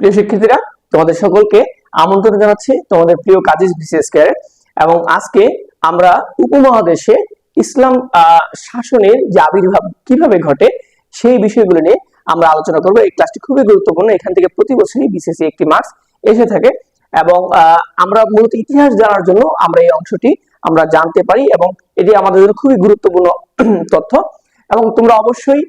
প্রিয় শিক্ষার্থীরা, তোমাদের সকলকে আমন্ত্রণ জানাচ্ছি তোমাদের প্রিয় কাজিজ বিশেষ কেয়ারে এবং আজকে আমরা উপমহাদেশে ইসলাম শাসনের যে আবির্ভাব কীভাবে ঘটে সেই বিষয়গুলো নিয়ে আমরা আলোচনা করব। এই ক্লাসটি খুবই গুরুত্বপূর্ণ। এখান থেকে প্রতি বছরই বিসিএসি একটি মার্কস এসে থাকে। এবং আমরা মূলত ইতিহাস জানার জন্য আমরা এই অংশটি আমরা জানতে পারি এবং এটি আমাদের জন্য খুবই গুরুত্বপূর্ণ তথ্য। এবং তোমরা অবশ্যই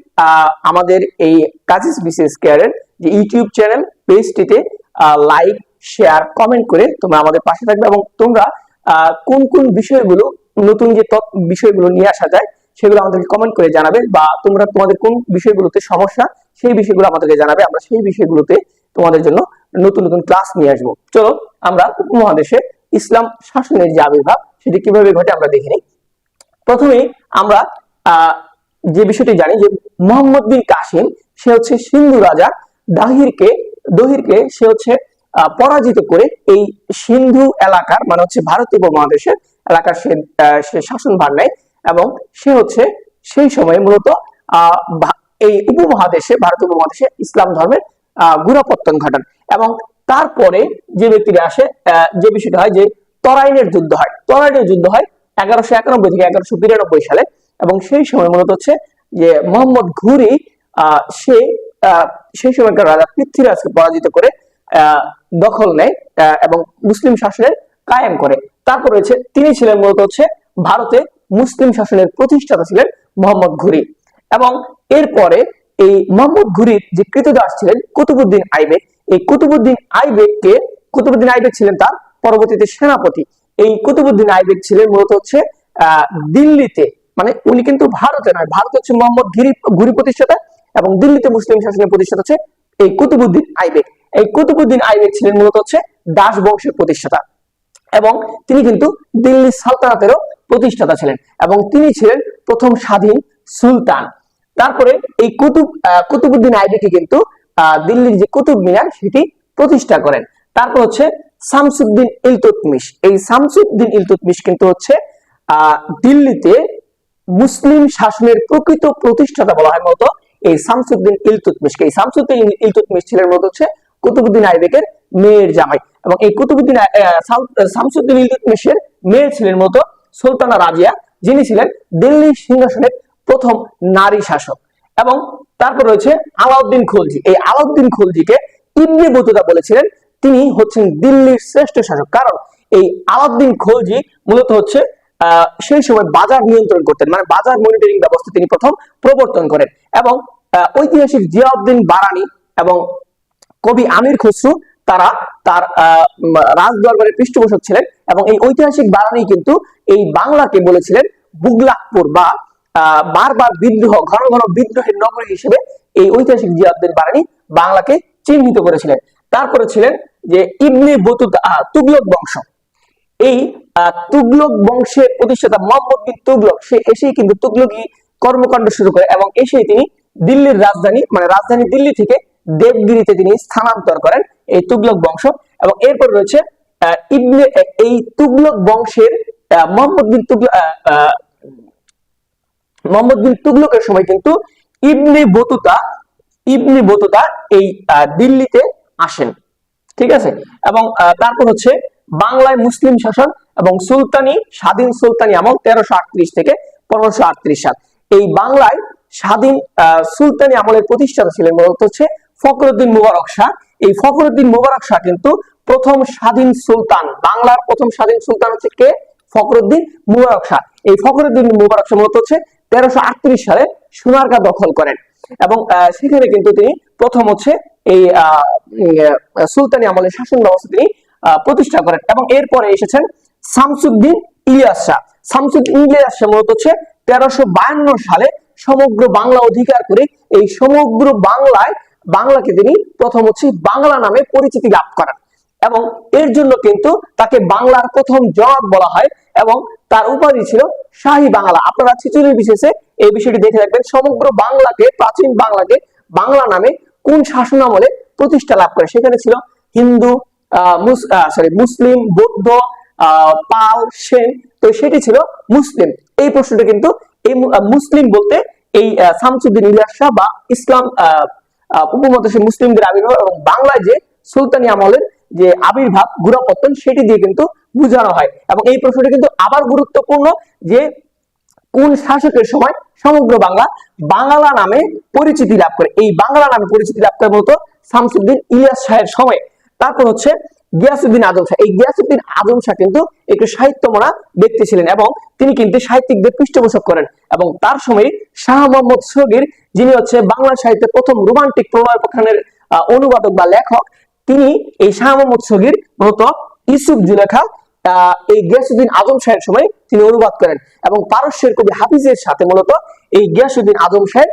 আমাদের এই কাজিস বিসিএস কেয়ারের যে ইউটিউব চ্যানেল পেজটিতে লাইক শেয়ার কমেন্ট করে তোমরা আমাদের পাশে থাকবে এবং তোমরা কোন কোন বিষয়গুলো, নতুন যে বিষয়গুলো নিয়ে আসা যায়, সেগুলো আমাদেরকে কমেন্ট করে জানাবে বা তোমরা তোমাদের কোন বিষয়গুলোতে সমস্যা, সেই বিষয়গুলো আমাদেরকে জানাবে। আমরা সেই বিষয়গুলোতে তোমাদের জন্য নতুন নতুন ক্লাস নিয়ে আসব। চলো, আমরা উপমহাদেশে ইসলাম শাসনের যে আবির্ভাব, সেটি কীভাবে ঘটে আমরা দেখে নিই। প্রথমে আমরা যে বিষয়টি জানি যে মোহাম্মদ বিন কাসিম, সে হচ্ছে সিন্ধু রাজা দাহিরকে দহিরকে সে হচ্ছে পরাজিত করে এই সিন্ধু এলাকার মানে হচ্ছে ভারতীয় উপমহাদেশের এলাকার সে সে শাসন ভার নেয় এবং সে হচ্ছে সেই সময়ে মূলত এই উপমহাদেশে ভারত উপমহাদেশে ইসলাম ধর্মের আহ, গোড়াপত্তন ঘটান এবং তারপরে যে ব্যক্তিরা আসে যে বিষয়টা হয় যে তরাইনের যুদ্ধ হয়। তরাইনের যুদ্ধ হয় এগারোশো একানব্বই থেকে এগারোশো বিরানব্বই সালে এবং সেই সময় মূলত হচ্ছে যে মোহাম্মদ ঘুরি সে সেই সময়কার রাজা পৃথ্বীরাজকে পরাজিত করে দখল নেয় এবং মুসলিম শাসনের কায়েম করে। তারপর রয়েছে, তিনি ছিলেন মূলত হচ্ছে ভারতে মুসলিম শাসনের প্রতিষ্ঠাতা ছিলেন মোহাম্মদ ঘুরি। এবং এরপরে এই মোহাম্মদ ঘুরির যে কৃতদাস ছিলেন, কুতুবুদ্দিন আইবেক এই কুতুবুদ্দিন আইবেককে কুতুবুদ্দিন আইবেক ছিলেন তার পরবর্তীতে সেনাপতি। এই কুতুবুদ্দিন আইবেক ছিলেন মূলত হচ্ছে দিল্লিতে মানে উনি কিন্তু ভারতে নয়, ভারত হচ্ছে মোহাম্মদ ঘুরি ঘুরি প্রতিষ্ঠাতা এবং দিল্লিতে মুসলিম শাসনের প্রতিষ্ঠাতা হচ্ছে এই কুতুবুদ্দিন আইবেক এই কুতুবুদ্দিন আইবেক ছিলেন মূলত হচ্ছে দাস বংশের প্রতিষ্ঠাতা এবং তিনি কিন্তু দিল্লি সালতানাতেরও প্রতিষ্ঠাতা ছিলেন এবং তিনি ছিলেন প্রথম স্বাধীন সুলতান। তারপরে এই কুতুব কুতুবুদ্দিন আইবেকে কিন্তু দিল্লির যে কুতুব মিনার সেটি প্রতিষ্ঠা করেন। তারপর হচ্ছে শামসুদ্দিন ইলতুতমিশ। এই শামসুদ্দিন ইলতুতমিশ কিন্তু হচ্ছে দিল্লিতে মুসলিম শাসনের প্রকৃত প্রতিষ্ঠাতা বলা হয় মতো এই শামসুদ্দিন ইলতুতমিশকে এই শামসুদ্দিন ইলতুতমিশ ছিলেন মূলত হচ্ছে কুতুবুদ্দিন আইবেকের মেয়ের জামাই এবং এই কুতুবুদ্দিন শামসুদ্দিন ইলতুতমিশের মেয়ে ছিলেন মূলত সুলতানা রাজিয়া, যিনি ছিলেন দিল্লি সিংহাসনের প্রথম নারী শাসক এবং তারপর রয়েছে আলাউদ্দিন খলজি। এই আলাউদ্দিন খলজিকে ইবনে বতুতা বলেছিলেন। তিনি হচ্ছেন দিল্লির শ্রেষ্ঠ শাসক। কারণ এই আলাউদ্দিন খলজি মূলত হচ্ছে সেই সময় বাজার নিয়ন্ত্রণ করতেন। মানে বাজার মনিটরিং ব্যবস্থা তিনি প্রথম প্রবর্তন করেন এবং ঐতিহাসিক জিয়াউদ্দিন বারানি এবং কবি আমির খসরু, তারা তার রাজ দরবারের পৃষ্ঠপোষক ছিলেন এবং এই ঐতিহাসিক বারানি কিন্তু এই বাংলাকে বলেছিলেন বুগলাকপুর বা বারবার বিদ্রোহ, ঘন ঘন বিদ্রোহের নগরী হিসেবে এই ঐতিহাসিক জিয়াউদ্দিন বারানি বাংলাকে চিহ্নিত করেছিলেন। তারপরে ছিলেন যে ইবনে বতুতা তুগলক বংশ। এই তুগলক বংশের প্রতিষ্ঠাতা মোহাম্মদ বিন তুগলক, সে এসেই কিন্তু তুগলকি কর্মকাণ্ড শুরু করে এবং এসেই তিনি দিল্লির রাজধানী মানে রাজধানী দিল্লি থেকে দেবগিরিতে তিনি স্থানান্তর করেন এই তুগলক বংশ এবং এরপর রয়েছে ইবনে, এই তুগলক বংশের মোহাম্মদ বিন তুগলক মোহাম্মদ বিন তুগলকের সময় কিন্তু ইবনে বতুতা ইবনে বতুতা এই দিল্লিতে আসেন। ঠিক আছে? এবং তারপর হচ্ছে বাংলায় মুসলিম শাসন এবং সুলতানি, স্বাধীন সুলতানি আমল তেরোশো আটত্রিশ থেকে পনেরোশো আটত্রিশ সাল। এই বাংলায় স্বাধীন সুলতানি আমলের প্রতিষ্ঠাতা ছিলেন মূলত হচ্ছে ফখরুদ্দিন মুবারক শাহ। এই ফখরুদ্দিন মুবারক শাহ কিন্তু প্রথম স্বাধীন সুলতান, বাংলার প্রথম স্বাধীন সুলতান হচ্ছে কে? ফখরুদ্দিন মুবারক শাহ। এই ফখরুদ্দিন মুবারক শাহ মূলত হচ্ছে তেরোশো আটত্রিশ সালে সোনারগাঁ দখল করেন এবং সেখানে কিন্তু তিনি প্রথম হচ্ছে এই সুলতানি আমলের শাসন ব্যবস্থা তিনি প্রতিষ্ঠা করেন এবং এরপরে এসেছেন শামসুদ্দিন ইলিয়াস শাহ। শামসুদ্দিন ইলিয়াস শাহ মূলত হচ্ছে তেরোশো সালে সমগ্র বাংলা অধিকার করে এই সমগ্র বাংলায় বাংলাকে তিনি প্রথম হচ্ছে বাংলা নামে পরিচিতি লাভ করেন। এবং এর জন্য কিন্তু তাকে বাংলার প্রথম জবাব বলা হয় এবং তার উপাধি ছিল শাহী বাংলা। আপনারা ছিচুরির বিশেষে এই বিষয়টি দেখে রাখবেন সমগ্র বাংলাকে, প্রাচীন বাংলাকে বাংলা নামে কোন শাসন আমলে প্রতিষ্ঠা লাভ করে? সেখানে ছিল হিন্দু সরি মুসলিম, বৌদ্ধ পাল, সেন। তো সেটি ছিল মুসলিম। এই প্রশ্নটা কিন্তু এই মুসলিম বলতে এই শামসুদ্দিন ইলিয়াস শাহ বা ইসলাম উপমহাদেশের মুসলিমদের আবির্ভাব এবং বাংলায় যে সুলতানি আমলের যে আবির্ভাব গুড়াপত্তন সেটি দিয়ে কিন্তু বোঝানো হয়। এবং এই প্রশ্নটি কিন্তু আবার গুরুত্বপূর্ণ যে কোন শাসকের সময় সমগ্র বাংলা বাংলা নামে পরিচিতি লাভ করে। এই বাংলা নামে পরিচিতি লাভ করে মূলত শামসুদ্দিন ইলিয়াস শাহের সময়। তারপর হচ্ছে গিয়াসুদ্দিন আজম শাহ। এই গিয়াসুদ্দিন আজম শাহ কিন্তু একটু সাহিত্যমনা ব্যক্তি ছিলেন এবং তিনি কিন্তু সাহিত্যিকদের পৃষ্ঠপোষক করেন এবং তার সময় শাহ মোহাম্মদ সগির, যিনি হচ্ছে বাংলা সাহিত্যের প্রথম রোমান্টিক প্রণয় প্রখানের অনুবাদক বা লেখক, তিনি এই শাহ মোহাম্মদ সগির মূলত ইসুফ জুলেখা এই গিয়াসুদ্দিন আজম শাহের সময় তিনি অনুবাদ করেন এবং পারস্যের কবি হাফিজের সাথে মূলত এই গিয়াসুদ্দিন আজম শাহের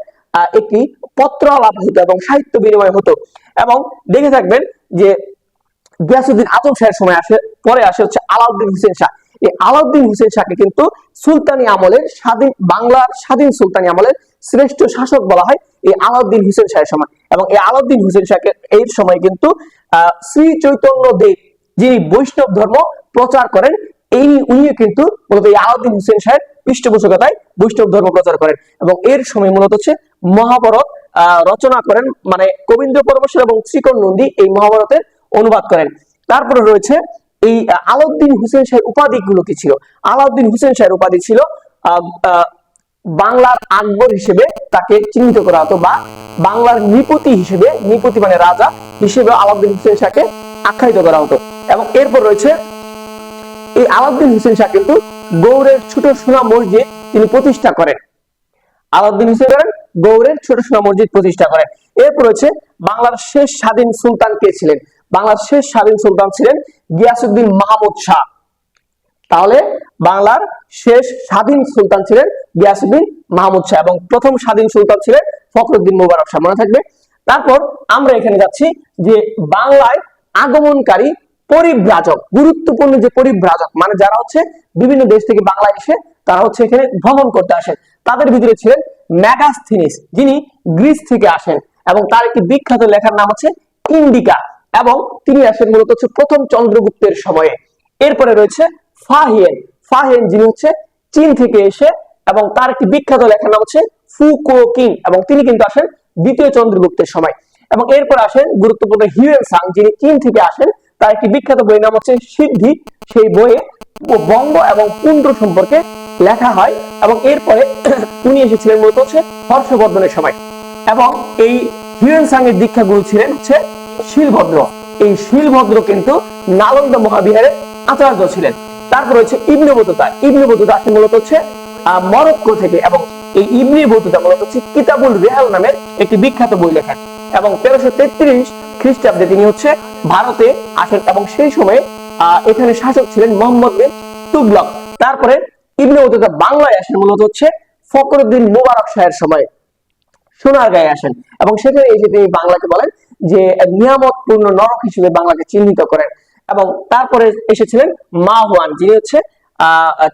একটি পত্র আলাপ হতো এবং সাহিত্য বিনিময় হতো। এবং দেখে থাকবেন যে গিয়াসুদ্দিন আজম শাহের সময় আসে পরে আসে হচ্ছে আলাউদ্দিন হোসেন শাহ। এই আলাউদ্দিন হোসেন শাহকে কিন্তু সুলতানি আমলের স্বাধীন বাংলার স্বাধীন সুলতানি আমলের শ্রেষ্ঠ শাসক বলা হয় এই আলাউদ্দিন হোসেন শাহের সময়। এবং এই আলাউদ্দিন হোসেন শাহকে এই সময় কিন্তু আহ, শ্রী চৈতন্য দেব যিনি বৈষ্ণব ধর্ম প্রচার করেন এই উনি কিন্তু মূলত এই আলাউদ্দিন হুসেন শাহের পৃষ্ঠপোষকতায় বৈষ্ণব ধর্ম প্রচার করেন। এবং এর সময় মূলত হচ্ছে মহাভারত রচনা করেন মানে কবীন্দ্র পরমেশ্বর এবং শ্রীকর নন্দী এই মহাভারতের অনুবাদ করেন। তারপরে রয়েছে এই আলাউদ্দিন হোসেন শাহের উপাধি গুলো কি ছিল? আলাউদ্দিন হোসেন শাহের উপাধি ছিল বাংলার আকবর হিসেবে তাকে চিহ্নিত করা হতো বা বাংলার নৃপতি হিসেবে, নৃপতি মানে রাজা হিসেবে আলাউদ্দিন হোসেন শাহকে আখ্যায়িত করা হতো। এবং এরপর রয়েছে এই আলাউদ্দিন হুসেন শাহ কিন্তু গৌড়ের ছোট সোনা মসজিদ তিনি প্রতিষ্ঠা করেন। আলাউদ্দিন হোসেন করেন গৌড়ের ছোট সোনা মসজিদ প্রতিষ্ঠা করেন। এরপর রয়েছে বাংলার শেষ স্বাধীন সুলতান কে ছিলেন? বাংলার শেষ স্বাধীন সুলতান ছিলেন গিয়াসুদ্দিন মাহমুদ শাহ। তাহলে বাংলার শেষ স্বাধীন সুলতান ছিলেন গিয়াসুদ্দিন মাহমুদ শাহ এবং প্রথম স্বাধীন সুলতান ছিলেন ফখরুদ্দিন মুবারক শাহ। মনে থাকবে? তারপর আমরা এখানে যাচ্ছি যে বাংলায় আগমনকারী পরিব্রাজক, গুরুত্বপূর্ণ যে পরিব্রাজক মানে যারা হচ্ছে বিভিন্ন দেশ থেকে বাংলায় এসে তারা হচ্ছে এখানে ভ্রমণ করতে আসেন। তাদের ভিতরে ছিলেন ম্যাগাস্থিনিস, যিনি গ্রিস থেকে আসেন এবং তার একটি বিখ্যাত লেখার নাম হচ্ছে ইন্ডিকা। এবং তিনি আসেন মূলত হচ্ছে প্রথম চন্দ্রগুপ্তের সময়ে। এরপরে রয়েছে ফাহিয়েন। ফাহিয়েন যিনি হচ্ছে চীন থেকে এসে এবং তার একটি বিখ্যাত লেখার নাম হচ্ছে ফুকো কিং এবং তিনি কিন্তু আসেন দ্বিতীয় চন্দ্রগুপ্তের সময়। এবং এরপর আসেন গুরুত্বপূর্ণ হিউয়েন সাং, যিনি চীন থেকে আসেন। তার একটি বিখ্যাত বই নাম হচ্ছে সিদ্ধি। সেই বইয়ে বঙ্গ এবং পুন্ড্র সম্পর্কে লেখা হয় এবং এরপরে উনি এসেছিলেন মূলত হচ্ছে হর্ষবর্ধনের সময়। এবং এই হিউয়েন সাং এর দীক্ষা গুরু ছিলেন হচ্ছে শিলভদ্র। এই শিলভদ্র কিন্তু নালন্দা মহাবিহারের আচার্য ছিলেন। তারপর হচ্ছে ইবনে বতুতা। আসলে মূলত হচ্ছে মরক্কো থেকে এবং এই ইবনে বতুতা মূলত হচ্ছে কিতাবুল রেহাল নামের একটি বিখ্যাত বই লেখেন এবং তেরোশো তেত্রিশ খ্রিস্টাব্দে তিনি হচ্ছে ভারতে আসেন এবং সেই সময়ে এখানে শাসক ছিলেন মোহাম্মদ বিন তুগলক। তারপরে ইবনে বতুতা বাংলায় আসেন, মূলত হচ্ছে ফখরুদ্দিন মুবারক শাহের সময় সোনার গায়ে আসেন এবং সেখানে এসে তিনি বাংলাকে বলেন যে নিয়ামতপূর্ণ নরক হিসেবে বাংলাকে চিহ্নিত করেন এবং তারপরে এসেছিলেন মা হুয়ান, যিনি হচ্ছে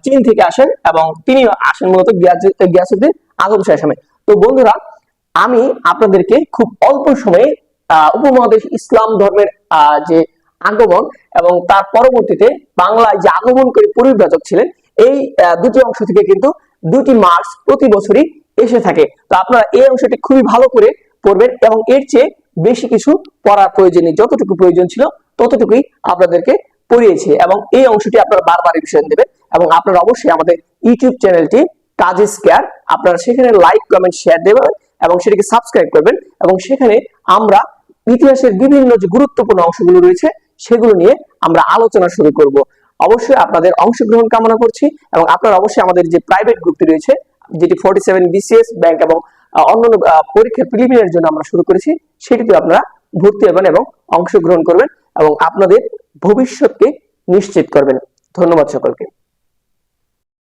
চীন থেকে আসেন এবং তিনি আসেন মূলত গিয়াসুদ্দিন আজম শাহের সময় তো বন্ধুরা, আমি আপনাদেরকে খুব অল্প সময়ে উপমহাদেশ ইসলাম ধর্মের যে আগমন এবং তার পরবর্তীতে বাংলায় যে আগমনকারী পরিব্রাজক ছিলেন, এই দুটি অংশ থেকে কিন্তু দুটি মার্চ প্রতি বছরই এসে থাকে। তো আপনারা এই অংশটি খুবই ভালো করে পড়বেন এবং এর চেয়ে বেশি কিছু পড়ার প্রয়োজন নেই। যতটুকু প্রয়োজন ছিল, ততটুকুই আপনাদেরকে পড়িয়েছি এবং এই অংশটি আপনারা বারবার রিভিশন দেবেন এবং আপনারা অবশ্যই আমাদের ইউটিউব চ্যানেলটি কাজেস কেয়ার আপনারা সেখানে লাইক কমেন্ট শেয়ার দেবেন এবং সেটাকে সাবস্ক্রাইব করবেন এবং সেখানে আমরা ইতিহাসের বিভিন্ন যে গুরুত্বপূর্ণ অংশগুলো রয়েছে, সেগুলো নিয়ে আমরা আলোচনা শুরু করব। অবশ্যই আপনাদের অংশগ্রহণ কামনা করছি এবং আপনারা অবশ্যই আমাদের যে প্রাইভেট গ্রুপটি রয়েছে, যেটি ফোর্টি সেভেন বিসিএস ব্যাংক এবং অন্যান্য পরীক্ষার প্রিলিমিনারির জন্য আমরা শুরু করেছি। সেটিতে আপনারা ভর্তি হবেন এবং অংশগ্রহণ করবেন এবং আপনাদের ভবিষ্যৎকে নিশ্চিত করবেন। ধন্যবাদ সকলকে।